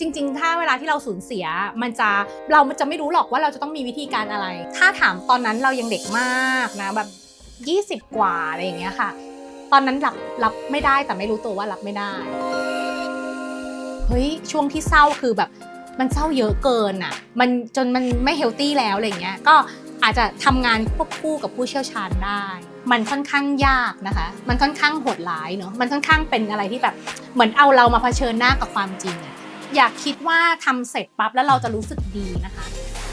จริง ๆ ถ้าเวลาที่เราสูญเสีย มันจะเรามันจะไม่รู้หรอกว่าเราจะต้องมีวิธีการอะไร ถ้าถามตอนนั้นเรายังเด็กมากนะแบบ 20 กว่าอะไรอย่างเงี้ยค่ะ ตอนนั้นรับรับไม่ได้แต่ไม่รู้ตัวว่ารับไม่ได้เฮ้ยช่วงที่เศร้าคือแบบมันเศร้าเยอะเกินอะ มันจนมันไม่เฮลตี้แล้วอะไรเงี้ยก็อาจจะทำงานควบคู่กับผู้เชี่ยวชาญได้ มันค่อนข้างยากนะคะ มันค่อนข้างโหดร้ายเนาะมันค่อนข้างเป็นอะไรที่แบบเหมือนเอาเรามาเผชิญหน้ากับความจริงอะ อยากคิดว่าทำเสร็จปั๊บแล้วเราจะรู้สึกดีนะคะ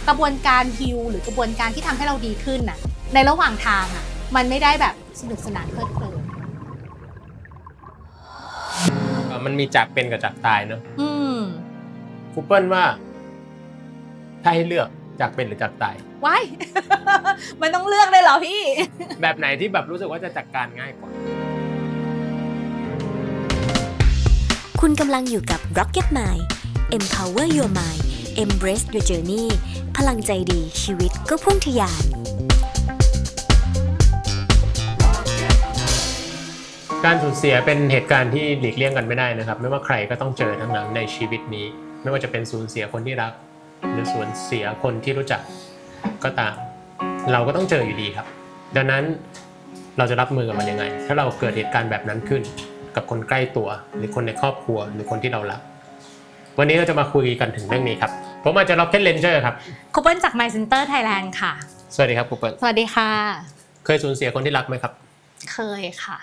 กระบวนการฮิลหรือกระบวนการที่ทำให้เราดีขึ้นน่ะ ในระหว่างทางอะ มันไม่ได้แบบสนุกสนานเพลิดเพลินเอ่อมันมีจากเป็นกับจากตายเนอะอืมครูเปิลว่า ถ้าให้เลือกจากเป็นหรือจากตายว้ายมันต้องเลือกเลยเหรอพี่ แบบไหนที่แบบรู้สึกว่าจะจัดการง่ายกว่า คุณกำลังอยู่กับ Rocket Mind Empower Your Mind Embrace Your Journey พลังใจดีชีวิตก็พุ่งทะยาน การสูญเสียเป็นเหตุการณ์ที่หลีกเลี่ยงกันไม่ได้นะครับ ไม่ว่าใครก็ต้องเจอทั้งนั้นในชีวิตนี้ ไม่ว่าจะเป็นสูญเสียคนที่รัก หรือสูญเสียคนที่รู้จักก็ตาม เราก็ต้องเจออยู่ดีครับ ดังนั้นเราจะรับมือกับมันยังไง ถ้าเราเกิดเหตุการณ์แบบนั้นขึ้น กับคนใกล้ตัว หรือคนในครอบครัวหรือคนที่เรารัก วันนี้เราจะมาคุยกันถึงเรื่องนี้ครับผมอาจจะ Rocket Ranger ครับคูเปิลจาก My Center Thailand ค่ะ สวัสดีครับครูเปิลสวัสดีค่ะ เคยสูญเสียคนที่รักไหมครับ เคยค่ะ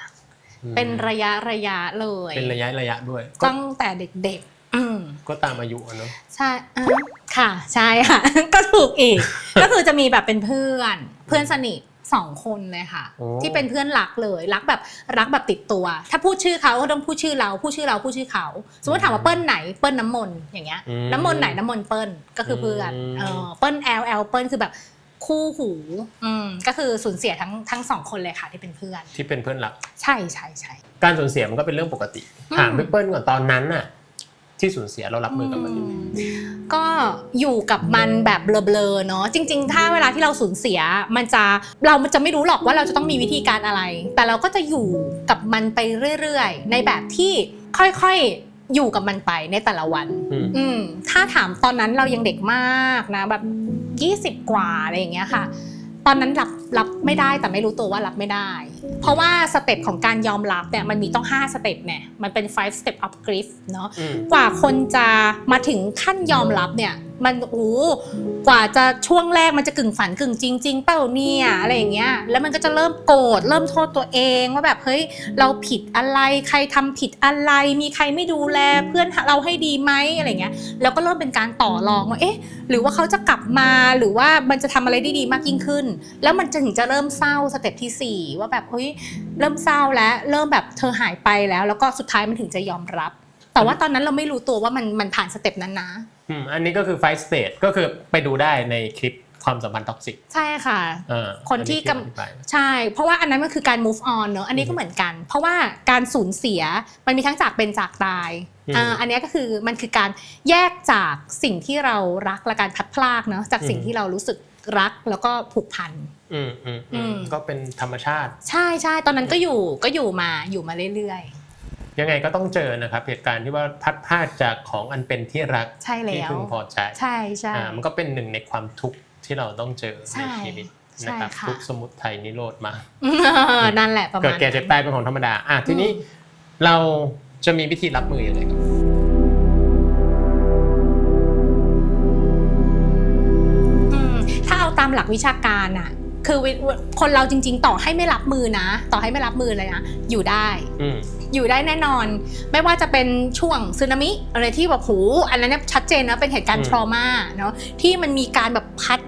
อืมเป็นระยะระยะเลย เป็นระยะระยะด้วยก็ตั้งแต่เด็กๆอืมก็ตามอายุอะเนาะใช่อะค่ะ ใช่ค่ะ ก็ถูกอีก ก็คือจะมีแบบเป็นเพื่อน เพื่อนสนิท สองคนเลยค่ะ โอ้ ที่เป็นเพื่อนรักเลยรักแบบรักแบบติดตัว ถ้าพูดชื่อเขาก็ต้องพูดชื่อเราพูดชื่อเราพูดชื่อเขาสมมติถามว่าเปิ้ลไหนเปิ้ลน้ำมนต์อย่างเงี้ย อืมน้ำมนต์ไหนน้ำมนต์เปิ้ลก็คือเพื่อนอืม เออเปิ้ลแอลแอลเปิ้ลคือแบบคู่หูอืมก็คือสูญเสียทั้งทั้งสองคนเลยค่ะที่เป็นเพื่อน ที่เป็นเพื่อนรัก ใช่ใช่ใช่ การสูญเสียมันก็เป็นเรื่องปกติ อืม ถามพี่เปิ้ลก่อนตอนนั้นน่ะ ที่สูญเสียเรารับมือกับมันยังไงก็อยู่กับมันแบบเบลอๆเนาะจริง ๆ ถ้าเวลาที่เราสูญเสียมันจะเรามันจะไม่รู้หรอกว่าเราจะต้องมีวิธีการอะไร แต่เราก็จะอยู่กับมันไปเรื่อยๆ ในแบบที่ค่อยๆอยู่กับมันไปในแต่ละวันอืม อืมถ้าถามตอนนั้นเรายังเด็กมากนะ แบบ 20 กว่าอะไรอย่างเงี้ยค่ะ ตอนนั้นรับ รับไม่ได้แต่ไม่รู้ตัวว่ารับไม่ได้ เพราะว่าสเต็ปของการยอมรับเนี่ยมันมีต้อง 5 สเต็ปเนี่ยมันเป็น five step of grief เนาะอืมกว่าคนจะมาถึงขั้นยอมรับเนี่ยมันโอ้กว่าจะช่วงแรกมันจะกึ่งฝันกึ่งจริงจริงเปล่าเนี่ยอะไรอย่างเงี้ยแล้วมันก็จะเริ่มโกรธเริ่มโทษตัวเองว่าแบบเฮ้ยเราผิดอะไรใครทำผิดอะไร มีใครไม่ดูแลเพื่อนเราให้ดีไหมอะไรเงี้ยแล้วก็เริ่มเป็นการต่อรองว่าเอ๊ะ หรือว่าเขาจะกลับมาหรือว่ามันจะทำอะไรได้ดีมากยิ่งขึ้น แล้วมันจะถึงจะเริ่มเศร้าสเต็ปที่สี่ว่าแบบเฮ้ยเริ่มเศร้าแล้วเริ่มแบบเธอหายไปแล้ว แล้วก็สุดท้ายมันถึงจะยอมรับ แต่ว่าตอนนั้นเราไม่รู้ตัวว่ามันมันผ่านสเต็ปนั้นนะอืมอันนี้ก็คือ five state ก็คือไปดูได้ในคลิปความสัมพันธ์ท็อกซิกใช่ค่ะอ่าคนที่กำ อัอธิบาย ใช่ เพราะว่าอันนั้นมันคือการ move on เนอะอันนี้ก็เหมือนกัน เพราะว่าการสูญเสียมันมีทั้งจากเป็นจากตายอ่าอันนี้ก็คือมันคือการแยกจากสิ่งที่เรารักและการพลัดพรากเนอะจากสิ่งที่เรารู้สึกรักแล้วก็ผูกพัน อืมอืมอือืมมก็เป็นธรรมชาติ ใช่ใช่ตอนนั้นก็อยู่ก็อยู่มาอยู่มาเรื่อยยังไงก็ต้องเจอนะครับ เหตุการณ์ที่ว่าพัดพลาดจากของอันเป็นที่รักๆใช่แล้ที่วพึงพอใจ ใช่ใช่อ่ามันก็เป็นหนึ่งในความทุกข์ที่เราต้องเจอใช่ในชีวิตใช่นะครับค่ะทุกข์สมุทัยนิโรธมานั่นแหละประมาณเกิดแก่เจ็บตายเป็นของธรรมดาอะทีนี้เราจะมีวิธีรับมืออย่างไรครับอืมถ้าเอาตามหลักวิชาการอะ คือวิคนเราจริง ๆ ต่อให้ไม่รับมือนะ ต่อให้ไม่รับมือเลยนะอยู่ได้อืม อยู่ได้แน่นอน ไม่ว่าจะเป็นช่วงสึนามิอะไรที่แบบโหอันนั้นเนี่ยชัดเจนนะเป็นเหตุการอืณ์ม ทรมาเนาะที่มันมีการแบบพัด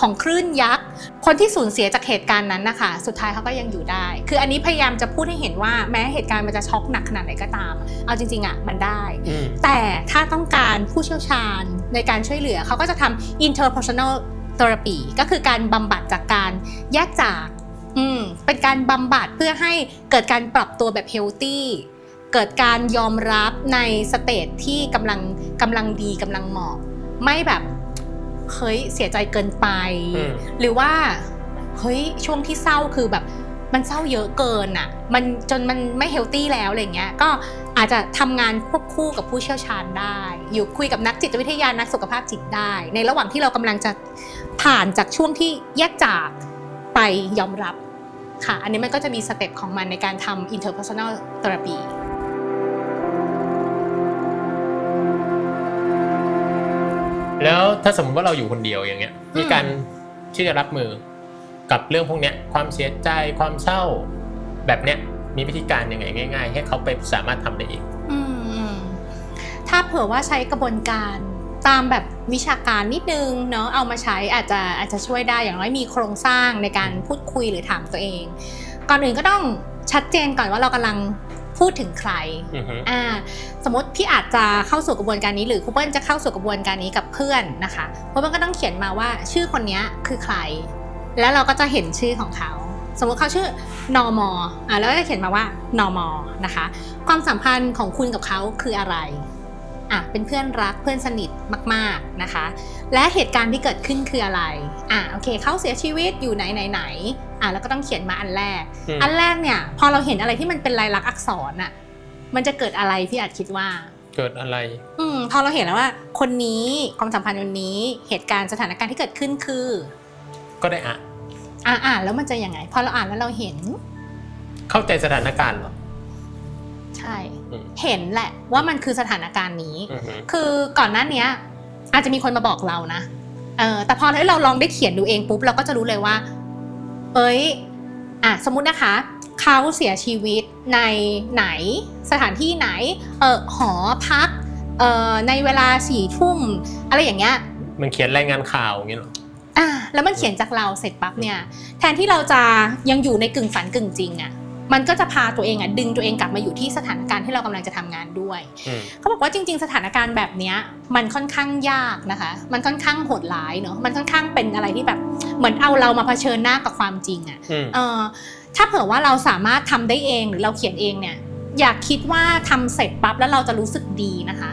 ของคลื่นยักษ์ คนที่สูญเสียจากเหตุการณ์นั้นนะคะสุดท้ายเขาก็ยังอยู่ได้ คืออันนี้พยายามจะพูดให้เห็นว่าแม้เหตุการณ์มันจะช็อกหนักขนาดไหนก็ตาม เอาจริงๆอะมันได้ อืม แต่ถ้าต้องการผู้เชี่ยวชาญในการช่วยเหลือเขาก็จะทำ interpersonal therapy ก็คือการบำบัดจากการแยกจากอืมเป็นการบำบัดเพื่อให้เกิดการปรับตัวแบบ healthy เกิดการยอมรับในสเตจที่กำลังกำลังดีกำลังเหมาะ ไม่แบบเฮ้ยเสียใจเกินไปอืมหรือว่าเฮ้ยช่วงที่เศร้าคือแบบมันเศร้าเยอะเกินอะ มันจนมันไม่เฮลตี้แล้วอะไรเงี้ยก็ อาจจะทำงานควบคู่กับผู้เชี่ยวชาญได้ อยู่คุยกับนักจิตวิทยานักสุขภาพจิตได้ ในระหว่างที่เรากำลังจะผ่านจากช่วงที่แยกจากไปยอมรับค่ะ อันนี้มันก็จะมีสเต็ปของมันในการทำ interpersonal therapy แล้วถ้าสมมติว่าเราอยู่คนเดียวอย่างเงี้ยอืมมีการที่จะรับมือกับเรื่องพวกเนี้ย ความเสียใจความเศร้าแบบเนี้ย มีวิธีการยังไงง่าย ๆ ให้เขาไปสามารถทำได้เองอืมอืมถ้าเผื่อว่าใช้กระบวนการตามแบบวิชาการนิดนึงเนาะเอามาใช้อาจจะอาจจะช่วยได้อย่างน้อยมีโครงสร้างในการพูดคุยหรือถามตัวเอง ก่อนอื่นก็ต้องชัดเจนก่อนว่าเรากำลังพูดถึงใครอือฮึอ่าสมมติพี่อาจจะเข้าสู่กระบวนการนี้หรือครูเปิ้ลจะเข้าสู่กระบวนการนี้กับเพื่อนนะคะครูเปิ้ลก็ต้องเขียนมาว่าชื่อคนนี้คือใคร แล้วเราก็จะเห็นชื่อของเขา สมมติเขาชื่อนอมอ่าแล้วก็จะเขียนมาว่านอมนะคะ ความสัมพันธ์ของคุณกับเขาคืออะไรอะเป็นเพื่อนรักเพื่อนสนิทมาก ๆนะคะ และเหตุการณ์ที่เกิดขึ้นคืออะไรอะโอเคเขาเสียชีวิตอยู่ไหนไหนไหนอะแล้วก็ต้องเขียนมาอันแรกอืมอันแรกเนี่ยพอเราเห็นอะไรที่มันเป็นลายลักษณ์อักษรน่ะมันจะเกิดอะไรพี่อาจคิดว่า เกิดอะไร อืมพอเราเห็นแล้วว่า คนนี้ความสัมพันธ์วันนี้เหตุการณ์สถานการณ์ที่เกิดขึ้นคือ ก็ได้อะ อ่าอ่านแล้วมันจะยังไงพอเราอ่านแล้วเราเห็น เข้าใจสถานการณ์เหรอ ใช่ อืม เห็นแหละว่ามันคือสถานการณ์นี้ อือฮึคือก่อนหน้าเนี้ย อาจจะมีคนมาบอกเรานะเออแต่พอที่เราลองได้เขียนดูเองปุ๊บเราก็จะรู้เลยว่า เอ้ยอะสมมุตินะคะ เขาเสียชีวิตในไหนสถานที่ไหนเออหอพักเออในเวลาสี่ทุ่มอะไรอย่างเงี้ย มันเขียนรายงานข่าวอย่างเงี้ยเหรอ อะแล้วมันเขียนจากเราเสร็จปั๊บเนี่ยแทนที่เราจะยังอยู่ในกึ่งฝันกึ่งจริงอะ่ะมันก็จะพาตัวเองอะ่ะดึงตัวเองกลับมาอยู่ที่สถานการณ์ที่เรากำลังจะทำงานด้วยอืมเขาบอกว่าจริง ๆ สถานการณ์แบบเนี้ยมันค่อนข้างยากนะคะ มันค่อนข้างโหดร้ายเนอะมันค่อนข้างเป็นอะไรที่แบบเหมือนเอาเรามาเผชิญหน้ากับความจริงอะ่ะอืมเออถ้าเผื่อว่าเราสามารถทำได้เองหรือเราเขียนเองเนี่ยอยากคิดว่าทำเสร็จปั๊บแล้วเราจะรู้สึกดีนะคะ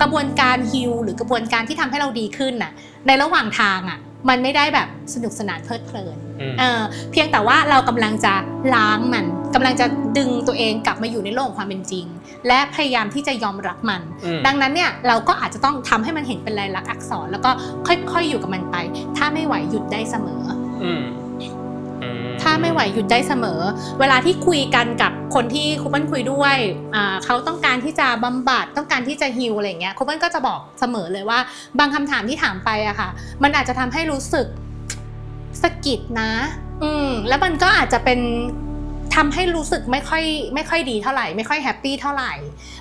กระบวนการฮิลหรือกระบวนการที่ทำให้เราดีขึ้นน่ะในระหว่างทางอะ มันไม่ได้แบบสนุกสนานเพลิดเพลินอืมเออเพียงแต่ว่าเรากำลังจะล้างมันกำลังจะดึงตัวเองกลับมาอยู่ในโลกของความเป็นจริง และพยายามที่จะยอมรับมันอืมดังนั้นเนี่ยเราก็อาจจะต้องทำให้มันเห็นเป็นลายลักษณ์อักษร แล้วก็ค่อยๆอยู่กับมันไป ถ้าไม่ไหวหยุดได้เสมออืมอืม ถ้าไม่ไหวหยุดได้เสมอ เวลาที่คุยกันกับคนที่ครูเปิลคุยด้วยเขาต้องการที่จะบำบัดต้องการที่จะฮิลอะไรเงี้ยครูเปิลก็จะบอกเสมอเลยว่า บางคำถามที่ถามไปอะค่ะ มันอาจจะทำให้รู้สึกสะกิดนะ อืมแล้วมันก็อาจจะเป็นทำให้รู้สึกไม่ค่อยไม่ค่อยดีเท่าไหร่ ไม่ค่อยแฮปปี้เท่าไหร่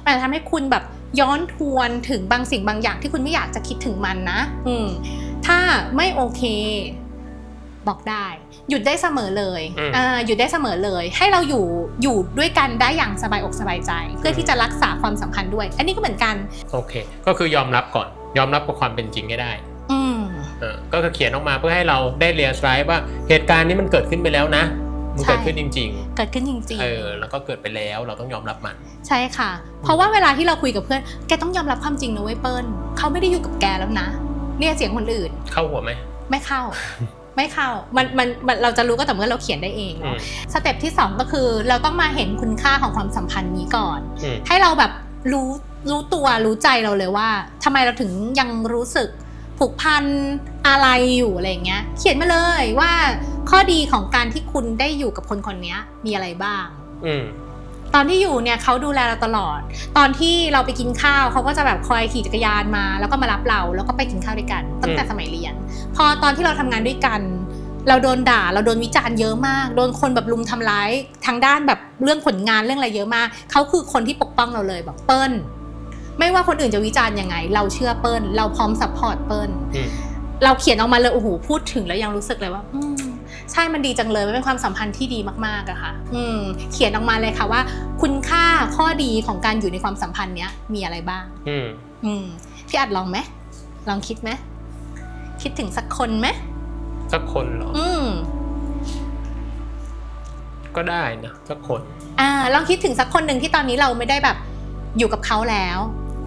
มันจะทำให้คุณแบบย้อนทวนถึงบางสิ่งบางอย่างที่คุณไม่อยากจะคิดถึงมันนะ อืม ถ้าไม่โอเค บอกได้ หยุดได้เสมอเลยอืมอ่าหยุดได้เสมอเลย ให้เราอยู่อยู่ด้วยกันได้อย่างสบายอกสบายใจ เพื่อที่จะรักษาความสัมพันธ์ด้วย อันนี้ก็เหมือนกัน โอเค ก็คือยอมรับก่อน ยอมรับกับความเป็นจริงให้ได้อืมเออก็คือเขียนออกมาเพื่อให้เราได้เรียลไลฟ์ว่าเหตุการณ์นี้มันเกิดขึ้นไปแล้วนะมันเกิดขึ้นจริงเกิดขึ้นจริง ๆ เออ แล้วก็เกิดไปแล้วเราต้องยอมรับมันๆใช่ค่ะ เพราะว่าเวลาที่เราคุยกับเพื่อน แกต้องยอมรับความจริงนะเว้ยเปิ้ลเขาไม่ได้อยู่กับแกแล้วนะ เนี่ยเสียงคนอื่น เข้าหัวไหม ไม่เข้า ไม่เข้ามันมันมันเราจะรู้ก็แต่อเมื่อเราเขียนได้เองอืเนาะมสเต็ปที่สองก็คือเราต้องมาเห็นคุณค่าของความสัมพันธ์นี้ก่อนอืมให้เราแบบรู้รู้ตัวรู้ใจเราเลยว่าทำไมเราถึงยังรู้สึกผูกพันอะไรอยู่อะไรอย่างเงี้ย เขียนมาเลยว่าข้อดีของการที่คุณได้อยู่กับคนคนนี้มีอะไรบ้างอืม ตอนที่อยู่เนี่ยเขาดูแลเราตลอด ตอนที่เราไปกินข้าวเขาก็จะแบบคอยขี่จักรยานมา แล้วก็มารับเราแล้วก็ไปกินข้าวด้วยกันตั้งแต่อืมสมัยเรียน พอตอนที่เราทำงานด้วยกัน เราโดนด่าเราโดนวิจารณ์เยอะมาก โดนคนแบบลุมทำร้ายทางด้านแบบเรื่องผลงานเรื่องอะไรเยอะมากเขาคือคนที่ปกป้องเราเลยแบบเปิ้ลไม่ว่าคนอื่นจะวิจารณ์ยังไง เราเชื่อเปิ้ลเราพร้อมซัพพอร์ตเปิ้ลอืมเราเขียนออกมาเลยโอ้โหพูดถึงแล้วยังรู้สึกเลยว่าอืม ใช่มันดีจังเลยมันเป็นความสัมพันธ์ที่ดีมากๆอะค่ะ อืม เขียนออกมาเลยค่ะว่า คุณค่าข้อดีของการอยู่ในความสัมพันธ์เนี้ยมีอะไรบ้าง อืมอืมพี่อัดลองไหมลองคิดไหมคิดถึงสักคนไหมสักคนเหรอ อืม ก็ได้นะสักคน อ่าลองคิดถึงสักคนหนึ่งที่ตอนนี้เราไม่ได้แบบอยู่กับเขาแล้ว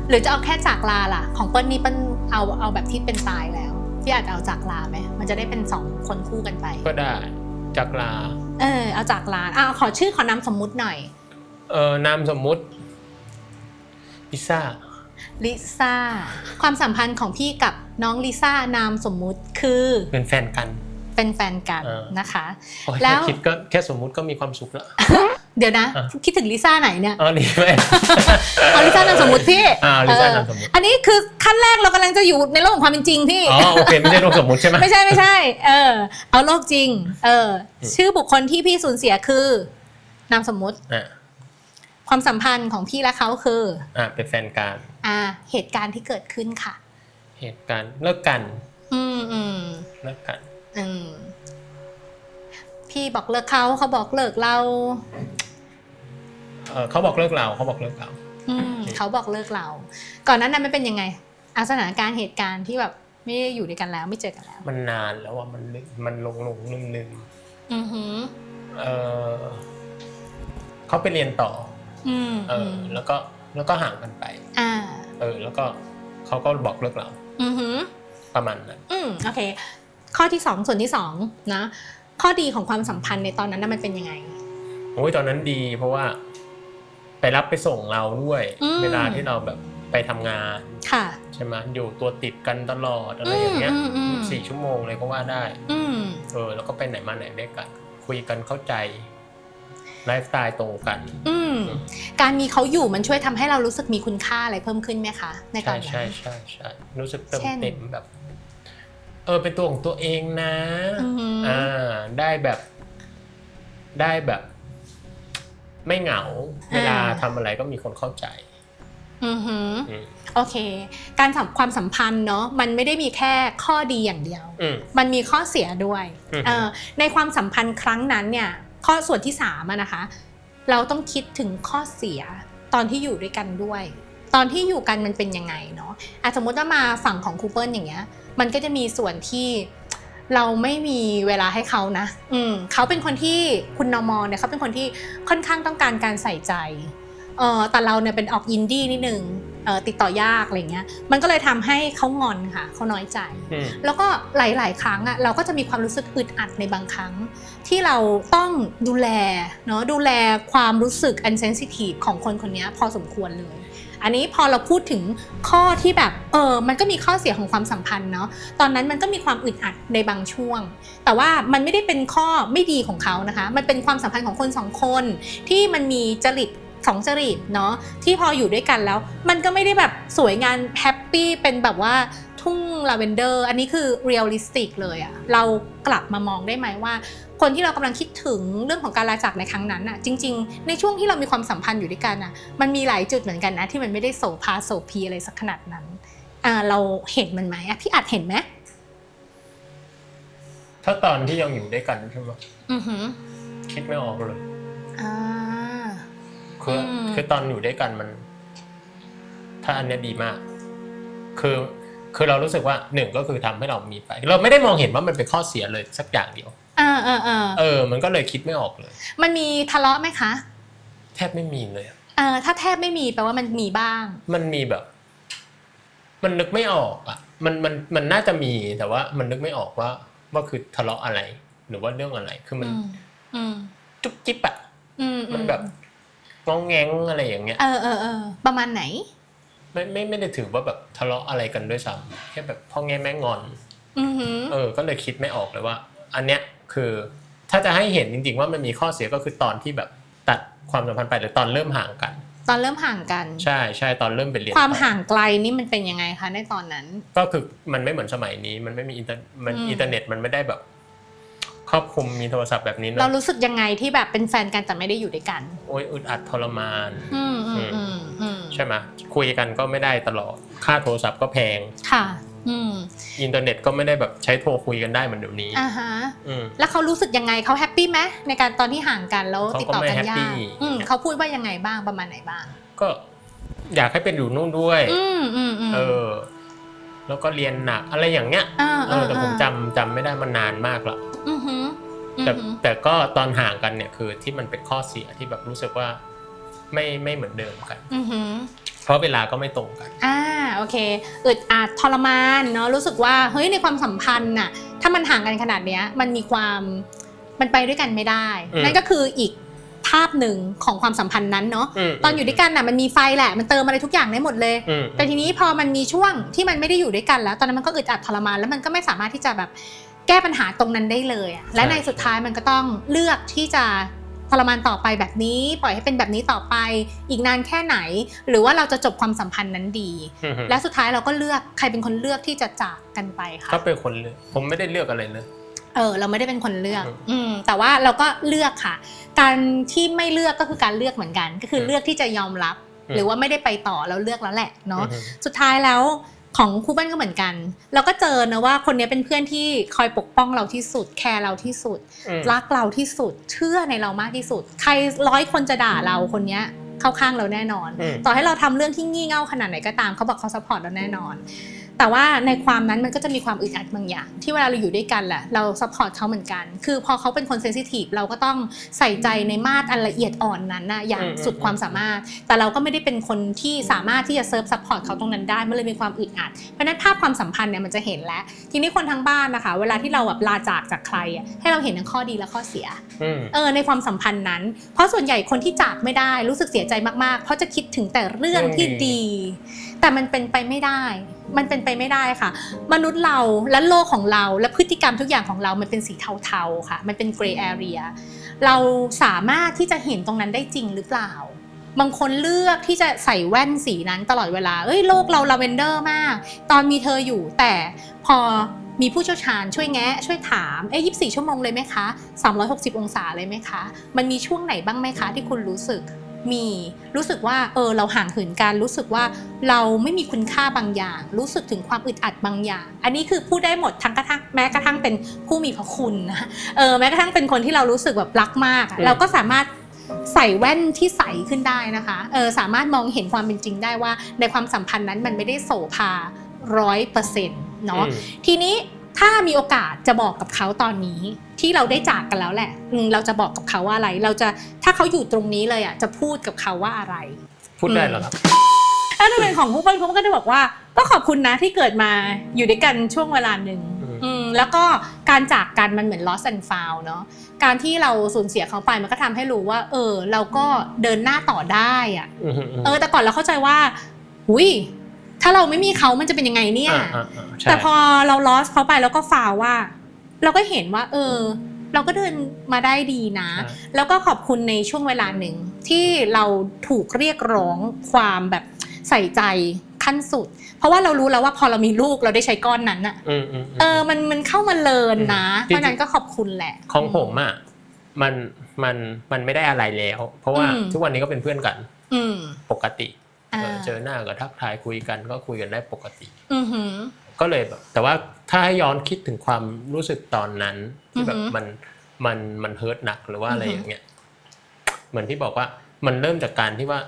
หรือจะเอาแค่จากลาล่ะ ของเปิ้ลนี่เปิ้ลเอาเอาแบบที่เป็นตายแล้ว พี่อาจจะเอาจากลาไหมมันจะได้เป็นสองคนคู่กันไป ก็ได้จากลา เออเอาจากลาอ่าขอชื่อขอนามสมมุติหน่อย เออนามสมมุติพิซซ่าลิซ่าความสัมพันธ์ของพี่กับน้องลิซ่านามสมมุติคือเป็นแฟนกัน เป็นแฟนกันเออ นะคะโอ้ยแล้แค่วคิดก็แค่สมมุติก็มีความสุขแล้ว เดี๋ยวนะอะคิดถึงลิซ่าไหนเนี่ยอ๋อนี่ไหมเอาลิซ่านามสมมุติพี่อ่าลิซ่าเออนามสมมุติอันนี้คือขั้นแรกเรากำลังจะอยู่ในโลกของความเป็นจริงพี่อ๋อโอเคไม่ใช่โลกสมมุติใช่ไหมไม่ใช่ไม่ใช่ เออ เอาโลกจริง เอออืมชื่อบุคคลที่พี่สูญเสียคือนามสมมุติอ่าความสัมพันธ์ของพี่และเขาคือ อ่าเป็นแฟนกันอ่า เหตุการณ์ที่เกิดขึ้นค่ะ เหตุการณ์เลิกกัน อืมอืมเลิกกัน อืม พี่บอกเลิกเขาเขาบอกเลิกเรา เออเขาบอกเลิกเราเขาบอกเลิกเรา อืมเขาบอกเลิกเรา ก่อนหนั้นนั้นมันเป็นยังไงอาสถานการณ์เหตุการณ์ที่แบบไม่ได้อยู่ด้วยกันแล้วไม่เจอกันแล้ว มันนานแล้วว่ามันลึกมันลงลงลืมลืมอือหือ เออเขาไปเรียนต่อ อืมเออ แล้วก็แล้วก็ห่างกันไป อ่า เออ แล้วก็เขาก็บอกเลิกเราอือหือ ประมาณนั้น อืมโอเค ข้อที่สองส่วนที่สองนะ ข้อดีของความสัมพันธ์ในตอนนั้นน่ะมันเป็นยังไง โอ้ยตอนนั้นดีเพราะว่า ไปรับไปส่งเราด้วย อืม เวลาที่เราแบบไปทำงาน ค่ะ ใช่ไหมอยู่ตัวติดกันตลอดอะไรอย่างเงี้ยอืมอืมอืมสี่ชั่วโมงเลยก็ว่าได้ อืม เออ แล้วก็ไปไหนมาไหนด้วยกัน คุยกันเข้าใจไลฟ์สไตล์ตรงกัน อืม การมีเขาอยู่มันช่วยทำให้เรารู้สึกมีคุณค่าอะไรเพิ่มขึ้นไหมคะ ในตอใช่นนั้นใช่ใช่ใช่รู้สึกเติมเช่น เต็มแบบ เออเป็นตัวของตัวเองนะอือหืออ่าได้แบบได้แบบ ไม่เหงา เวลาทำอะไรก็มีคนเข้าใจ อือหืออืมโอเค การสัมความสัมพันธ์เนาะมันไม่ได้มีแค่ข้อดีอย่างเดียว อืม มันมีข้อเสียด้วยอือฮึเอ่อในความสัมพันธ์ครั้งนั้นเนี่ย ข้อส่วนที่สามอะนะคะ เราต้องคิดถึงข้อเสียตอนที่อยู่ด้วยกันด้วย ตอนที่อยู่กันมันเป็นยังไงเนาะอะสมมติว่ามาฝั่งของครูเปิลอย่างเงี้ย มันก็จะมีส่วนที่เราไม่มีเวลาให้เขานะ อืมเขาเป็นคนที่คุณนอมอเนี่ยเขาเป็นคนที่ค่อนข้างต้องการการใส่ใจ เออแต่เราเนี่ยเป็นออกอินดี้นิดนึงเออติดต่อยากอะไรเงี้ย มันก็เลยทำให้เขางอนค่ะเขาน้อยใจอืมแล้วก็หลาย ๆ ครั้งอะเราก็จะมีความรู้สึกอึดอัดในบางครั้ง ที่เราต้องดูแลเนาะดูแลความรู้สึกอันเซนซิทีฟของคนคนนี้พอสมควรเลย อันนี้พอเราพูดถึงข้อที่แบบเออมันก็มีข้อเสียของความสัมพันธ์เนาะตอนนั้นมันก็มีความอึดอัดในบางช่วง แต่ว่ามันไม่ได้เป็นข้อไม่ดีของเขานะคะ มันเป็นความสัมพันธ์ของคนสองคนที่มันมีจริตสองจริตเนาะที่พออยู่ด้วยกันแล้ว มันก็ไม่ได้แบบสวยงามแฮปปี้เป็นแบบว่าทุ่งลาเวนเดอร์อันนี้คือเรียลลิสติกเลยอะเรากลับมามองได้ไหมว่า คนที่เรากำลังคิดถึงเรื่องของการลาจากในครั้งนั้นอะจริง ๆ ในช่วงที่เรามีความสัมพันธ์อยู่ด้วยกันอะมันมีหลายจุดเหมือนกันนะที่มันไม่ได้โสภาโสพีอะไรสักขนาดนั้นอ่าเราเห็นมันไหมอะพี่อัดเห็นไหมถ้าตอนที่ยังอยู่ด้วยกันใช่ไหมอือหือคิดไม่ออกเลยอ่าคืออมคือตอนอยู่ด้วยกันมัน ถ้าอันเนี้ยดีมาก คือคือเรารู้สึกว่าหนึ่งก็คือทำให้เรามีไฟเราไม่ได้มองเห็นว่ามันเป็นข้อเสียเลยสักอย่างเดียว อ่าอ่าอ่าเออ มันก็เลยคิดไม่ออกเลย มันมีทะเลาะไหมคะแทบไม่มีเลยอะเอ่อถ้าแทบไม่มีแปลว่ามันมีบ้าง มันมีแบบ มันนึกไม่ออกอะ มันมันมันน่าจะมีแต่ว่า มันนึกไม่ออกว่าว่าคือทะเลาะอะไร หรือว่าเรื่องอะไร คือมันอืมอืมจุ๊บจิ๊บอะอืมมันแบบงองแงงอะไรอย่างเงี้ย เออเออเออประมาณไหน ไม่ไม่ไม่ได้ถือว่าแบบทะเลาะอะไรกันด้วยซ้ำแค่แบบพ่อแง่แม่งอน อือหือ เออ ก็เลยคิดไม่ออกเลยว่า อันเนี้ย คือ ถ้าจะให้เห็นจริง ๆ ว่ามันมีข้อเสียก็คือตอนที่แบบตัดความสัมพันธ์ไปหรือตอนเริ่มห่างกัน ตอนเริ่มห่างกัน ใช่ใช่ตอนเริ่มเป็นเรียนความต่อห่างไกลนี่มันเป็นยังไงคะในตอนนั้น ก็คือมันไม่เหมือนสมัยนี้ มันไม่มีอินเตอร์มันอืม อินเทอร์เน็ตมันไม่ได้แบบ ครอบคลุมมีโทรศัพท์แบบนี้เราเนอะรู้สึกยังไงที่แบบเป็นแฟนกันแต่ไม่ได้อยู่ด้วยกัน โอ้ยอึดอัดทรมาน อืมอืมอืมอืมใช่ไหมคุยกันก็ไม่ได้ตลอดค่าโทรศัพท์ก็แพง ค่ะ อืมอินเทอร์เน็ตก็ไม่ได้แบบใช้โทรคุยกันได้เหมือนเดี๋ยวนี้อ่าฮะอืมแล้วเขารู้สึกยังไงเขาแฮปปี้ไหมในการตอนที่ห่างกันแล้วเขาก็ติดต่อกันไม่ยาแฮปปี้กอืมเขาพูดว่ายังไงบ้างประมาณไหนบ้าง ก็อยากให้เป็นอยู่นู่นด้วยอืมอืมอืมเออ แล้วก็เรียนหนักอะไรอย่างเงี้ยอ่าเออแต่ผมจำจำไม่ได้มันนานมากละอือหืออือแต่หือแต่ก็ตอนห่างกันเนี่ยคือที่มันเป็นข้อเสียที่แบบรู้สึกว่า ไม่ไม่เหมือนเดิมกันอือหือ เพราะเวลาก็ไม่ตรงกัน อ่าโอเคอึดอัดทรมานเนาะรู้สึกว่าเฮ้ยในความสัมพันธ์น่ะถ้ามันห่างกันขนาดเนี้ยมันมีความมันไปด้วยกันไม่ได้ อืม นั่นก็คืออีกภาพหนึ่งของความสัมพันธ์นั้นเนาะมตอนอยู่ด้วยกันน่ะมันมีไฟแหละมันเติมอะไรทุกอย่างได้หมดเลย อืม แต่ทีนี้พอมันมีช่วงที่มันไม่ได้อยู่ด้วยกันแล้ว ตอนนั้นมันก็อึดอัดทรมานแล้วมันก็ไม่สามารถที่จะแบบแก้ปัญหาตรงนั้นได้เลยอะและในสุดท้ายมันก็ต้องเลือกที่จะ ทรมานต่อไปแบบนี้ ปล่อยให้เป็นแบบนี้ต่อไป อีกนานแค่ไหน หรือว่าเราจะจบความสัมพันธ์นั้นดีอืมและสุดท้ายเราก็เลือกใครเป็นคนเลือกที่จะจากกันไปค่ะก็เป็นคนเลือกผมไม่ได้เลือกอะไรเลยเออเราไม่ได้เป็นคนเลือก อืมอืมแต่ว่าเราก็เลือกค่ะ การที่ไม่เลือกก็คือการเลือกเหมือนกัน ก็คืออมเลือกที่จะยอมรับอืมหรือว่าไม่ได้ไปต่อเราเลือกแล้วแหละเนาะอืมสุดท้ายแล้ว ของครูเบิ้ลก็เหมือนกัน เราก็เจอนะว่าคนนี้เป็นเพื่อนที่คอยปกป้องเราที่สุด แคร์เราที่สุดอืมรักเราที่สุด เชื่อในเรามากที่สุด ใครร้อยคนจะด่าเราคนเนี้ยเข้าข้างเราแน่นอนอืมต่อให้เราทำเรื่องที่งี่เง่าขนาดไหนก็ตามเขาบอกเขาซัพพอร์ตเราแน่นอน แต่ว่าในความนั้นมันก็จะมีความอึดอัดบางอย่าง ที่เวลาเราอยู่ด้วยกันแหละเราซัพพอร์ตเขาเหมือนกัน คือพอเขาเป็นคนเซนซิทีฟเราก็ต้องใส่ใจในมาตรอันละเอียดอ่อนนั้นนะอย่างอืมสุดความสามารถ แต่เราก็ไม่ได้เป็นคนที่สามารถที่จะเซิร์ฟซัพพอร์ตเขาตรงนั้นได้มันเลยมีความอึดอัดเพราะฉะนั้นภาพความสัมพันธ์เนี่ยมันจะเห็นแล้ว ทีนี้คนทั้งบ้านนะคะ เวลาที่เราแบบลาจากจากใครอะให้เราเห็นทั้งข้อดีและข้อเสียอืมเออในความสัมพันธ์นั้น เพราะส่วนใหญ่คนที่จากไม่ได้รู้สึกเสียใจมากๆ เพราะจะคิดถึงแต่เรื่องที่เรื่องดีดี แต่มันเป็นไปไม่ได้ มันเป็นไปไม่ได้ค่ะ มนุษย์เราและโลกของเราและพฤติกรรมทุกอย่างของเรา มันเป็นสีเทาๆค่ะ มันเป็น gray area เราสามารถที่จะเห็นตรงนั้นได้จริงหรือเปล่า บางคนเลือกที่จะใส่แว่นสีนั้นตลอดเวลา เอ้ยโลกเราลาเวนเดอร์มาก ตอนมีเธออยู่ แต่พอมีผู้เชี่ยวชาญช่วยแงะช่วยถาม เอ้ย24ชั่วโมงเลยไหมคะ360องศาเลยไหมคะ มันมีช่วงไหนบ้างไหมคะ ที่คุณรู้สึก มีรู้สึกว่าเออเราห่างเหินกันรู้สึกว่าเราไม่มีคุณค่าบางอย่าง รู้สึกถึงความอึดอัดบางอย่าง อันนี้คือพูดได้หมดทั้งกระทั่งแม้กระทั่งเป็นผู้มีพระคุณนะเออแม้กระทั่งเป็นคนที่เรารู้สึกแบบรักมากอะอืมเราก็สามารถใส่แว่นที่ใสขึ้นได้นะคะเออสามารถมองเห็นความเป็นจริงได้ว่า ในความสัมพันธ์นั้นมันไม่ได้โสภาร้อยเปอร์เซ็นต์เนาะอืมทีนี้ ถ้ามีโอกาสจะบอกกับเขาตอนนี้ที่เราได้จากกันแล้วแหละอืมเราจะบอกกับเขาว่าอะไร เราจะถ้าเขาอยู่ตรงนี้เลยอะจะพูดกับเขาว่าอะไร พูดได้เหรอครับถ้าจะเป็นของผู้เปิ้ลเขาก็จะบอกว่า ก็ขอบคุณนะที่เกิดมาอยู่ด้วยกันช่วงเวลาหนึ่งอืมอืมแล้วก็การจากกันมันเหมือน lost and found เนาะการที่เราสูญเสียเขาไปมันก็ทำให้รู้ว่า เออ เราก็เดินหน้าต่อได้อะอืมอืมเออ แต่ก่อนเราเข้าใจว่าหุย ถ้าเราไม่มีเขามันจะเป็นยังไงเนี่ย อ่าอ่าอ่าใช่แต่พอเรา lost เขาไปแล้วก็ฟาวว่า เราก็เห็นว่า เออ เราก็เดินมาได้ดีนะ ใช่แล้วก็ขอบคุณในช่วงเวลาหนึ่งที่เราถูกเรียกร้องความแบบใส่ใจขั้นสุด เพราะว่าเรารู้แล้วว่าพอเรามีลูกเราได้ใช้ก้อนนั้นอะอืมอืมอืมเออมันมันเข้ามาเลินนะอืม เพราะฉะนั้นก็ขอบคุณแหละ ของผมอะมันมันมันไม่ได้อะไรแล้ว เพราะว่าอืม ทุกวันนี้ก็เป็นเพื่อนกันอืม ปกติอ่า เออเจอหน้าก็ทักทายคุยกันก็คุยกันได้ปกติอือหือก็เลยแบบแต่ว่าถ้าให้ย้อนคิดถึงความรู้สึกตอนนั้นที่แบบอือหือมันมันมันเฮิร์ตหนักหรือว่าอะไรอือหืออย่างเงี้ยเหมือนที่บอกว่ามันเริ่มจากการที่ว่า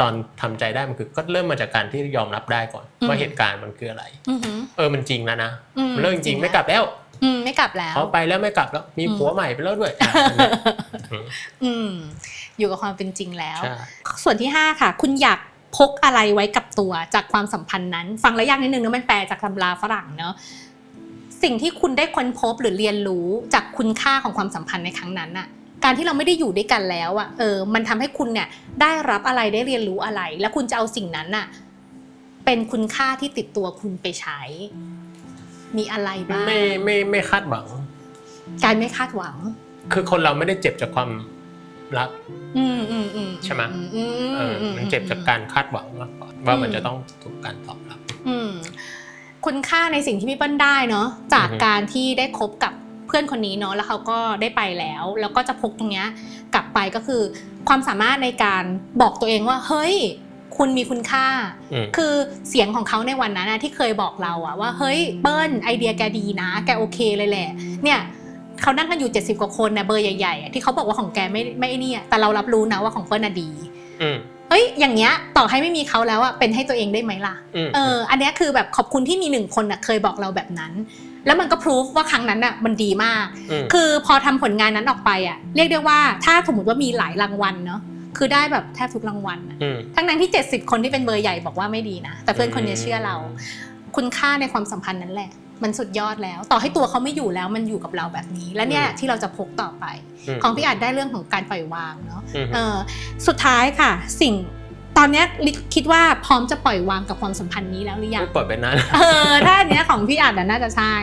ตอนทำใจได้มันคือ ก็เริ่มมาจากการที่ยอมรับได้ก่อน ว่าเหตุการณ์มันคืออะไรอือหือเออมันจริงแล้วนะอืมมันเรื่องจจริริงงไม่กลับแล้วอืมไม่กลับแล้วเขาไปแล้วไม่กลับแล้ว มีอืมผัวใหม่ไปแล้วด้วยอะอันเนี้ยอืมอืมอยู่กับความเป็นจริงแล้วใช่ส่วนที่5ค่ะ คุณอยาก พกอะไรไว้กับตัวจากความสัมพันธ์นั้น ฟังแล้วยากนิดนึงเนอะมันแปลจากตำราฝรั่งเนอะสิ่งที่คุณได้ค้นพบหรือเรียนรู้จากคุณค่าของความสัมพันธ์ในครั้งนั้นน่ะการที่เราไม่ได้อยู่ด้วยกันแล้วอะเออ มันทำให้คุณเนี่ยได้รับอะไรได้เรียนรู้อะไร แล้วคุณจะเอาสิ่งนั้นน่ะเป็นคุณค่าที่ติดตัวคุณไปใช้ มีอะไรบ้างไม่ไม่ไม่คาดหวัง การไม่คาดหวัง คือคนเราไม่ได้เจ็บจากความ รักอืมอืมอืมใช่ไหมอือืเออมันเจ็บจากการคาดหวังมากกว่าว่ามันจะต้องถูกการตอบรับอืมคุณค่าในสิ่งที่พี่เปิ้ลได้เนาะจากอือฮึการที่ได้คบกับเพื่อนคนนี้เนาะแล้วเขาก็ได้ไปแล้ว แล้วก็จะพกตรงเนี้ยกลับไปก็คือ ความสามารถในการบอกตัวเองว่า เฮ้ย คุณมีคุณค่าอืมคือเสียงของเขาในวันนั้นนะที่เคยบอกเราอะว่าเฮ้ยเปิ้ลไอเดียแกดีนะ แกโอเคเลยแหละ เนี่ย เขานั่งกันอยู่ 70 กว่าคนนะเบอร์ใหญ่ๆอะที่เขาบอกว่าของแกไม่ไม่เนี่ยแต่เรารับรู้นะว่าของเปิ้ลน่ะดีอืมเฮ้ยอย่างเงี้ยต่อให้ไม่มีเขาแล้วอะเป็นให้ตัวเองได้ไหมล่ะ อืม เอออันเนี้ยคือแบบขอบคุณที่มีหนึ่งคนน่ะเคยบอกเราแบบนั้น แล้วมันก็พิสูจว่าครั้งนั้นน่ะมันดีมากมคือพอทำผลงานนั้นออกไปอะ เรียกได้ว่าถ้าสมมติว่ามีหลายรางวัลเนาะคือได้แบบแทบทุกรางวัลอะอืม ทั้งนั้นที่ 70 คนที่เป็นเบอร์ใหญ่บอกว่าไม่ดีนะ แต่เพื่อนคนนี้เชื่อเรา คุณค่าในความสัมพันธ์นั้นแหละ มันสุดยอดแล้ว ต่อให้ตัวเขาไม่อยู่แล้วมันอยู่กับเราแบบนี้ และเนี่ยอืมที่เราจะพกต่อไปมของพี่อาจได้เรื่องของการปล่อยวางเนาะอืมเออสุดท้ายค่ะ สิ่งตอนเนี้ยลิคิดว่าพร้อมจะปล่อยวางกับความสัมพันธ์นี้แล้วหรือยังไม่ปล่อยไปนานเออถ้าอันเนี้ยของพี่อาจน่ะน่าจะใช่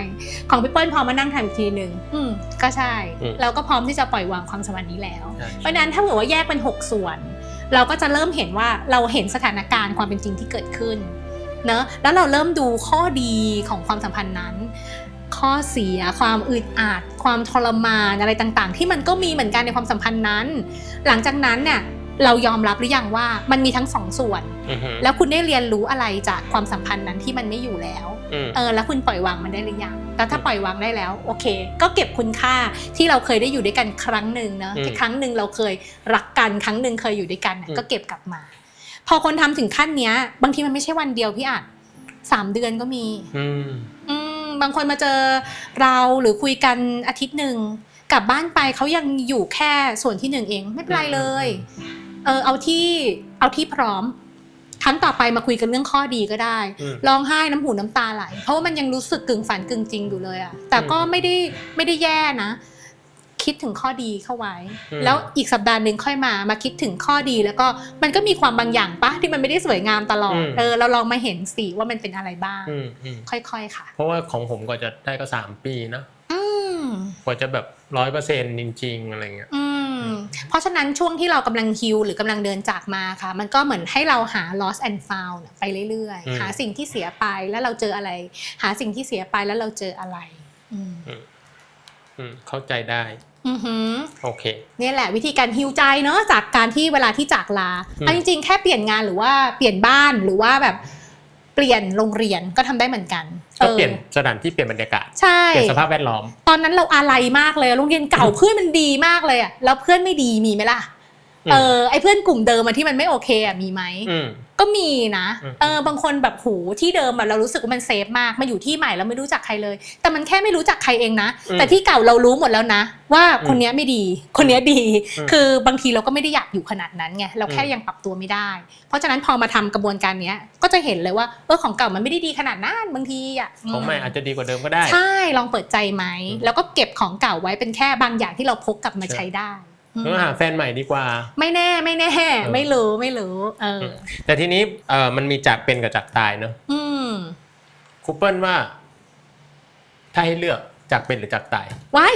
ของพี่เปิ้ลพอมานั่งทำอีกทีหนึ่งอืมก็ใช่อืมเราก็พร้อมที่จะปล่อยวางความสัมพันธ์นี้แล้วใช่เพราะฉะนั้นถ้าเกิดว่าแยกเป็น 6 ส่วน เราก็จะเริ่มเห็นว่าเราเห็นสถานการณ์ความเป็นจริงที่เกิดขึ้น เนอะแล้วเราเริ่มดูข้อดีของความสัมพันธ์นั้น ข้อเสียความอึดอัดความทรมานอะไรต่างๆ ที่มันก็มีเหมือนกันในความสัมพันธ์นั้น หลังจากนั้นเนี่ยเรายอมรับหรือยังว่ามันมีทั้งสองส่วนอือฮึแล้วคุณได้เรียนรู้อะไรจากความสัมพันธ์นั้นที่มันไม่อยู่แล้วอืมเออแล้วคุณปล่อยวางมันได้หรือยังแล้วถ้าปล่อยวางได้แล้วโอเค ก็เก็บคุณค่าที่เราเคยได้อยู่ด้วยกันครั้งหนึ่งเนอะอืมที่ครั้งหนึ่งเราเคยรักกันครั้งหนึ่งเคยอยู่ด้วยกันเนี่ยอืมก็เก็บกลับมา พอคนทำถึงขั้นเนี้ย บางทีมันไม่ใช่วันเดียวพี่อาจสามเดือนก็มี อืมอืมบางคนมาเจอเราหรือคุยกันอาทิตย์หนึ่งกลับบ้านไปเขายังอยู่แค่ส่วนที่หนึ่งเองไม่เป็นไรเลย เออเอาที่เอาที่พร้อมครั้งต่อไปมาคุยกันเรื่องข้อดีก็ได้อืมร้องไห้น้ำหูน้ำตาไหลเพราะว่ามันยังรู้สึกกึ่งฝันกึ่งจริงอยู่เลยอะแต่ก็ไม่ได้ไม่ได้แย่นะ คิดถึงข้อดีเข้าไว้อืมแล้วอีกสัปดาห์หนึ่งค่อยมามาคิดถึงข้อดีแล้วก็มันก็มีความบางอย่างปะที่มันไม่ได้สวยงามตลอดเออเราลองมาเห็นสิว่ามันเป็นอะไรบ้างอืมอืมค่อยๆค่ะ เพราะว่าของผมก็จะได้ก็สามปีนะอืมกว่าจะแบบร้อยเปอร์เซ็นต์จริง ๆ อะไรเงี้ยอืมเพราะฉะนั้นช่วงที่เรากำลังฮิลหรือกำลังเดินจากมาค่ะ มันก็เหมือนให้เราหา lost and found ไปเรื่อยอืมๆหาสิ่งที่เสียไปแล้วเราเจออะไร หาสิ่งที่เสียไปแล้วเราเจออะไรอืมอืมเข้าใจได้อือหือ โอเคเนี่ยแหละวิธีการฮิวใจเนาะจากการที่เวลาที่จากลาอืมเอาจริงๆ แค่เปลี่ยนงานหรือว่าเปลี่ยนบ้านหรือว่าแบบเปลี่ยนโรงเรียนก็ทำได้เหมือนกันก็เปลี่ยนออสถานที่เปลี่ยนบรรยากาศใช่เปลี่ยนสภาพแวดล้อม ตอนนั้นเราอะไรมากเลยโรงเรียนเก่าเพื่อนมันดีมากเลยอะแล้วเพื่อนไม่ดีมีไหมล่ะอืมเออไอเพื่อนกลุ่มเดิมอะที่มันไม่โอเคอะมีไหมอืม ก็มีนะอืมเออบางคนแบบหูที่เดิมอะเรารู้สึกว่ามันเซฟมากมาอยู่ที่ใหม่เราไม่รู้จักใครเลย แต่มันแค่ไม่รู้จักใครเองนะ แต่ที่เก่าเรารู้หมดแล้วนะ ว่าคนเนี้ยไม่ดี คนเนี้ยดี คือบางทีเราก็ไม่ได้อยากอยู่ขนาดนั้นไงเราแค่ยังปรับตัวไม่ได้ เพราะฉะนั้นพอมาทำกระบวนการเนี้ยก็จะเห็นเลยว่าเออของเก่ามันไม่ได้ดีขนาดนั้นบางทีอะของใหม่อาจจะดีกว่าเดิมก็ได้ใช่ลองเปิดใจไหมอืมแล้วก็เก็บของเก่าไว้เป็นแค่บางอย่างที่เราพกกลับมาใช่ใช้ได้อืม ต้องหาแฟนใหม่ดีกว่า ไม่แน่ไม่แน่อไม่รู้ไม่รู้เอออแต่ทีนี้เอ่อมันมีจากเป็นกับจากตายเนอะอืมครูเปิลว่า ถ้าให้เลือกจากเป็นหรือจากตายว้าย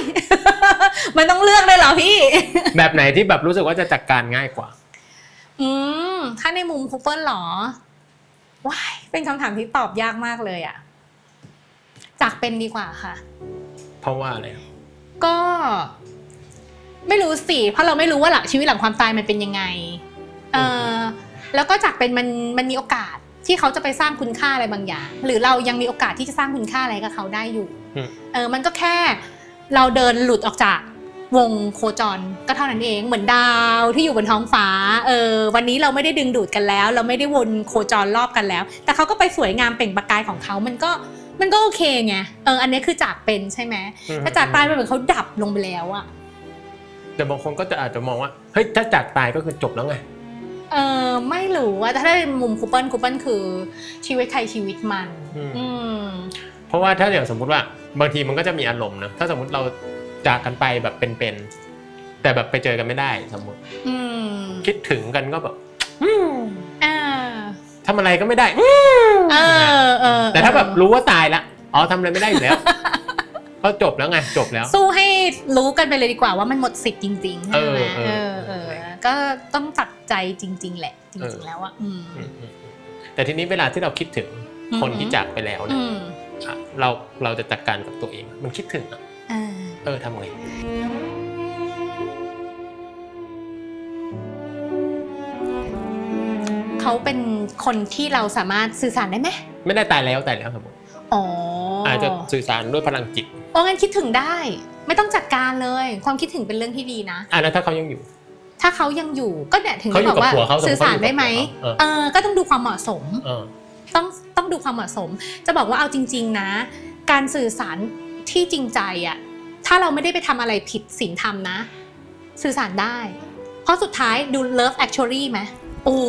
มันต้องเลือกเลยเหรอพี่ แบบไหนที่แบบรู้สึกว่าจะจัดการง่ายกว่า อืมถ้าในมุมคูเปิลเหรอว้ายเป็นคำถามที่ตอบยากมากเลยอะจากเป็นดีกว่าค่ะ เพราะว่าอะไรครับก็ ไม่รู้สิ เพราะเราไม่รู้ว่าหลังชีวิตหลังความตายมันเป็นยังไง เออแล้วก็จากเป็นมันมันมีโอกาสที่เขาจะไปสร้างคุณค่าอะไรบางอย่าง หรือเรายังมีโอกาสที่จะสร้างคุณค่าอะไรกับเขาได้อยู่อืมเออ มันก็แค่เราเดินหลุดออกจากวงโคจรก็เท่านั้นเองเหมือนดาวที่อยู่บนท้องฟ้า เออ วันนี้เราไม่ได้ดึงดูดกันแล้ว เราไม่ได้วนโคจรรอบกันแล้ว แต่เขาก็ไปสวยงามเปล่งประกายของเขา มันก็มันก็โอเคไง เออ อันนี้คือจากเป็นใช่ไหมอืมถ้าจากตายมันเหมือนเขาดับลงไปแล้วอะ แต่บางคนก็จะอาจจะมองว่าเฮ้ยถ้าจากตายก็คือจบแล้วไง เออไม่รู้ว่าแต่ถ้าในมุมคูเปิลคูเปิลคือชีวิตใครชีวิตมัน อืม อืม เพราะว่าถ้าอย่างสมมุติว่าบางทีมันก็จะมีอารมณ์นะถ้าสมมติเราจากกันไปแบบเป็นๆแต่แบบไปเจอกันไม่ได้สมมติ อืมคิดถึงกันก็แบบอ่าทำอะไรก็ไม่ได้เออเออแต่ถ้าแบบรู้ว่าตายละอ๋อทำอะไรไม่ได้อยู่แล้ว ก็จบแล้วไงจบแล้ว สู้ให้รู้กันไปเลยดีกว่าว่ามันหมดสิทธิ์จริงๆใช่ไหมเอเอออเอเอออก็ต้องตัดใจจริง ๆ แหละจเอริองๆแล้วอะอืมอืมอืมอืมแต่ทีนี้เวลาที่เราคิดถึงคนอืมที่จากไปแล้วเนี่อืยมอะเราเราจะจัดการกับตัวเอง มันคิดถึงอะอ่าเออทำไงเขาเป็นคนที่เราสามารถสื่อสารได้ไหมไม่ได้ตายแล้วตายแล้วสมมติอ๋อออาจจะสื่อสารด้วยพลังจิต โอ้งั้นคิดถึงได้ ไม่ต้องจัดการเลย ความคิดถึงเป็นเรื่องที่ดีนะ อะแล้วถ้าเขายังอยู่ ถ้าเขายังอยู่ก็เนี่ยถึงเขาได้อยู่บอกว่ากับผัวเขาสมมุติสื่อสารได้ไหมเขาอยู่กับผัวเขาเออก็ต้องดูความเหมาะสม เออ ต้องต้องดูความเหมาะสม จะบอกว่าเอาจริง ๆ นะ การสื่อสารที่จริงใจอะถ้าเราไม่ได้ไปทำอะไรผิดศีลธรรมนะ สื่อสารได้ เพราะสุดท้ายดู Love Actually ไหมโอ้โห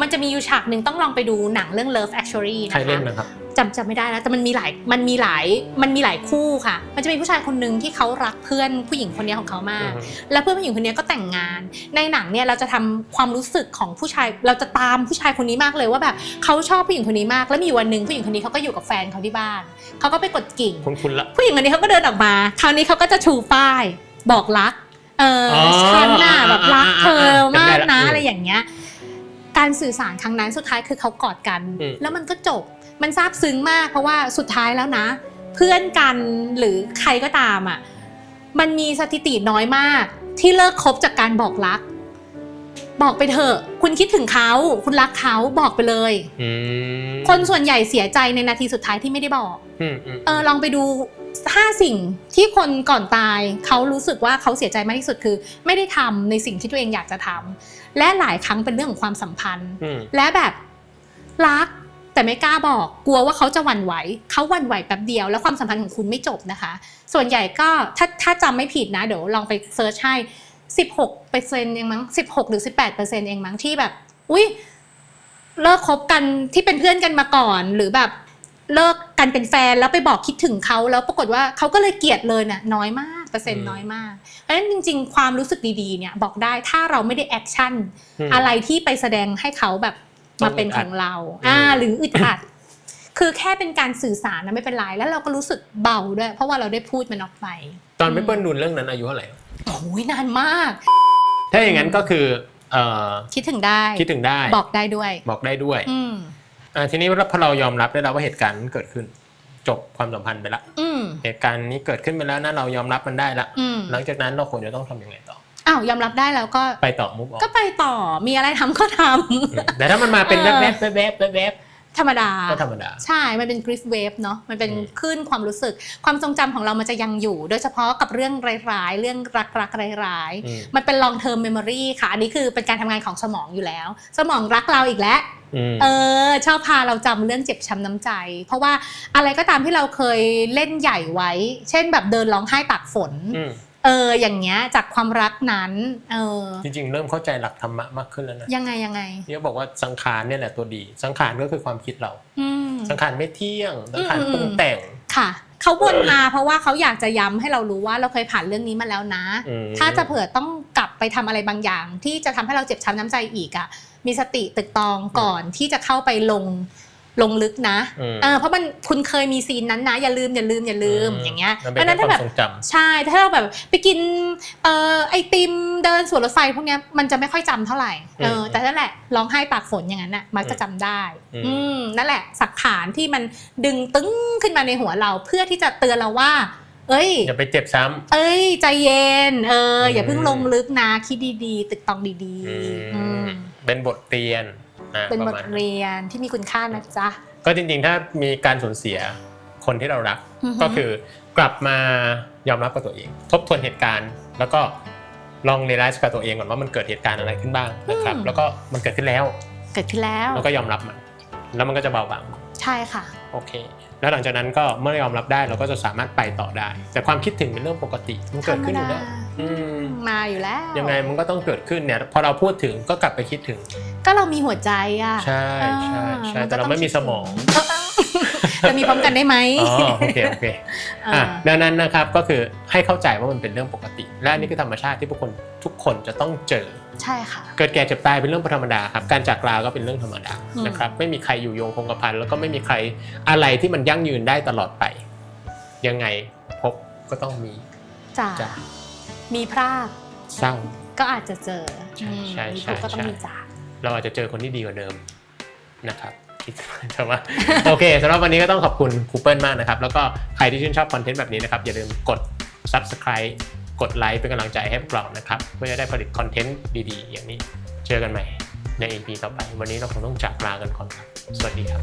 มันจะมีอยู่ฉากหนึ่งต้องลองไปดูหนังเรื่อง Love Actually นะคะ ใครเล่นนะครับ จำจำไม่ได้แล้วแต่มันมีหลายมันมีหลายมันมีหลายคู่ค่ะ มันจะมีผู้ชายคนหนึ่งที่เขารักเพื่อนผู้หญิงคนนี้ของเขามาก แล้วเพื่อนผู้หญิงคนนี้ก็แต่งงาน ในหนังเนี่ยเราจะทำความรู้สึกของผู้ชายเราจะตามผู้ชายคนนี้มากเลยว่าแบบเขาชอบผู้หญิงคนนี้มาก แล้วมีอยู่วันหนึ่งผู้หญิงคนนี้เขาก็อยู่กับแฟนเขาที่บ้านเขาก็ไปกดกิ่งคุณคุณละผู้หญิงคนนี้เขาก็เดินออกมา คราวนี้เขาก็จะชูป้ายบอกรักเออออฉันน่ะแบบรักเธอจำได้มากละนะอืมอะไรอย่างเงี้ยการสื่อสารครั้งนั้นสุดท้ายคือเขากอดกันอืมแล้วมันก็จบ มันซาบซึ้งมากเพราะว่าสุดท้ายแล้วนะ เพื่อนกันหรือใครก็ตามอะมันมีสถิติน้อยมาก ที่เลิกคบจากการบอกรัก บอกไปเถอะ คุณคิดถึงเขาคุณรักเขาบอกไปเลย อืมคนส่วนใหญ่เสียใจในนาทีสุดท้ายที่ไม่ได้บอก อืมอืมเออลองไปดูห้าสิ่งที่คนก่อนตายเขารู้สึกว่าเขาเสียใจมากที่สุดคือ ไม่ได้ทำในสิ่งที่ตัวเองอยากจะทำและหลายครั้งเป็นเรื่องของความสัมพันธ์ อืม และแบบรัก แต่ไม่กล้าบอกกลัวว่าเขาจะหวั่นไหวเขาหวั่นไหวแป๊บเดียว แล้วความสัมพันธ์ของคุณไม่จบนะคะ ส่วนใหญ่ก็ถ้าถ้าจำไม่ผิดนะเดี๋ยวลองไปเซิร์ชให้16เปอร์เซ็นต์เองมั้ง16 หรือ 18เปอร์เซ็นต์เองมั้งที่แบบ อุ้ยเลิกคบกันที่เป็นเพื่อนกันมาก่อนหรือแบบเลิกกันเป็นแฟนแล้วไปบอกคิดถึงเขาแล้วปรากฏว่าเขาก็เลยเกลียดเลยน่ะน้อยมากเปอร์เซ็นต์น้อยมากเพราะฉะนั้นจริง ๆ ความรู้สึกดีๆเนี่ยบอกได้ถ้าเราไม่ได้แอคชั่นอืมอะไรที่ไปแสดงให้เขาแบบต้ มาองเป็นอึดอัขดองเราอืมอ่าหรืออึดอัด คือแค่เป็นการสื่อสารนะไม่เป็นไรแล้วเราก็รู้สึกเบาด้วย เพราะว่าเราได้พูดมันออกไป ตอนไม่เปิ้ลดูเรื่องนั้นอายุเท่าไหร่โอ้ยนานมาก ถ้าอย่างนั้นก็คือเอ่อคิดถึงได้คิดถึงได้ บอกได้ด้วย บอกได้ด้วยอืมอ่าทีนี้พอเรายอมรับได้แล้วว่าเหตุการณ์นั้นเกิดขึ้น จบความสัมพันธ์ไปละอืมเหตุการณ์นี้เกิดขึ้นไปแล้วนะเรายอมรับมันได้ละอืมหลังจากนั้นเราควรจะต้องทำยังไงต่อ อ้าวยอมรับได้แล้วก็ไปต่อมุกออกก็ไปต่อมีอะไรทำก็ทำแต่ถ้ามันมาเป็นเอแวอบๆแวบๆแวบๆแวบธรรมดาๆก็ธรรมดา ใช่ มันเป็นกริฟเวฟเนาะ มันเป็นอืมคลื่นความรู้สึก ความทรงจำของเรามันจะยังอยู่ โดยเฉพาะกับเรื่องร้ายๆ เรื่องรักๆ ร้ายอืมๆมันเป็น long term memory ค่ะ อันนี้คือเป็นการทำงานของสมองอยู่แล้ว สมองรักเราอีกแล้วอืมเออ ชอบพาเราจำเรื่องเจ็บช้ำน้ำใจ เพราะว่าอะไรก็ตามที่เราเคยเล่นใหญ่ไว้ เช่นแบบเดินร้องไห้ตากฝนอืม เอออย่างเงี้ยจากความรักนั้นเออจริงๆ เริ่มเข้าใจหลักธรรมะมากขึ้นแล้วนะยังไงยังไงที่เขาบอกว่าสังขารเนี่ยแหละตัวดี สังขารก็คือความคิดเราอืมสังขารไม่เที่ยง สังขารอืมปรุงแต่งค่ะเขาวนมาเพราะว่าเขาอยากจะย้ำให้เรารู้ว่าเราเคยผ่านเรื่องนี้มาแล้วนะอืมถ้าจะเผื่อต้องกลับไปทำอะไรบางอย่าง ที่จะทำให้เราเจ็บช้ำน้ำใจอีกอะมีสติตึกตองก่อนที่จะเข้าไปลง ลงลึกนะอืม เออเพราะมันคุณเคยมีซีนนั้นนะ อย่าลืมอย่าลืมอย่าลืมอย่างเงี้ยมันเพเป็นราะฉะนั้นแค่ถ้าคแบวามบทรงจำ ใช่ถ้าเราแบบไปกินเอ่อไอติมเดินสวนรถไฟพวกเนี้ยมันจะไม่ค่อยจำเท่าไหร่เอออืมแต่นั่นแหละร้องไห้ตากฝนอย่างนั้นน่ะมักจะจำได้อืม อืมนั่นแหละสักขานที่มันดึงตึ้งขึ้นมาในหัวเราเพื่อที่จะเตือนเราว่า เอ้ย อย่าไปเจ็บซ้ำ เอ้ย ใจเย็น เอออืมอย่าเพิ่งลงลึกนะ คิดดีๆ ตึกตองดีอืๆอืมมเป็นบทเรียนอ่า เป็นปบระทมาณนั้นเรียนที่มีคุณค่านะจ๊ะ ก็จริงๆ ถ้ามีการสูญเสียคนที่เรารักอือฮึก็คือกลับมายอมรับกับตัวเอง ทบทวนเหตุการณ์ แล้วก็ลองเรียนรู้กับตัวเองก่อนว่ามันเกิดเหตุการณ์อะไรขึ้นบ้างนะครับ แล้วก็มันเกิดขึ้นแล้ว เกิดขึ้นแล้ว แล้วก็ยอมรับมัน แล้วมันก็จะเบาบาง ใช่ค่ะ โอเค แล้วหลังจากนั้นก็เมื่อยอมรับได้เราก็จะสามารถไปต่อได้ แต่ความคิดถึงเป็นเรื่องปกติมันเกิดขึ้นอยู่แล้วธรรมดาอืมมาอยู่แล้ว ยังไงมันก็ต้องเกิดขึ้นเนี่ยพอเราพูดถึงก็กลับไปคิดถึง ก็เรามีหัวใจอะ ใช่ใช่ใช่อ่แต่เราไม่มีสมอง จะมีพร้อมกันได้ไหมอ๋อโอเคโอเคอะดังนั้นนะครับก็คือให้เข้าใจว่ามันเป็นเรื่องปกติ และอันนี่คือธรรมชาติที่พวกคนทุกคนจะต้องเจอ ใช่ค่ะ เกิดแก่เจ็บตายเป็นเรื่องธรรมดาครับ การจากลาก็เป็นเรื่องธรรมดาอืมนะครับ ไม่มีใครอยู่โยงคงกระพันแล้วก็ไม่มีใครอะไรที่มันยั่งยืนได้ตลอดไป ยังไงพบก็ต้องมีจ้ะจ้ะมีพรากเศร้าก็อาจจะเจอใช่อืมใช่มีใช่ทุกข์ก็ต้องใช่มีจากเราอาจจะเจอคนที่ดีกว่าเดิมนะครับคิด แต่ว่าโอเคสำหรับวันนี้ก็ต้องขอบคุณคูเปิลมากนะครับ แล้วก็ใครที่ชื่นชอบคอนเทนต์แบบนี้นะครับ อย่าลืมกด subscribe กดไลค์เป็นกำลังใจให้พวกเรานะครับ เพื่อจะได้ผลิตคอนเทนต์ดีๆ อย่างนี้ เจอกันใหม่ใน EP ต่อไป วันนี้เราคงต้องจากลากันก่อนครับสวัสดีครับ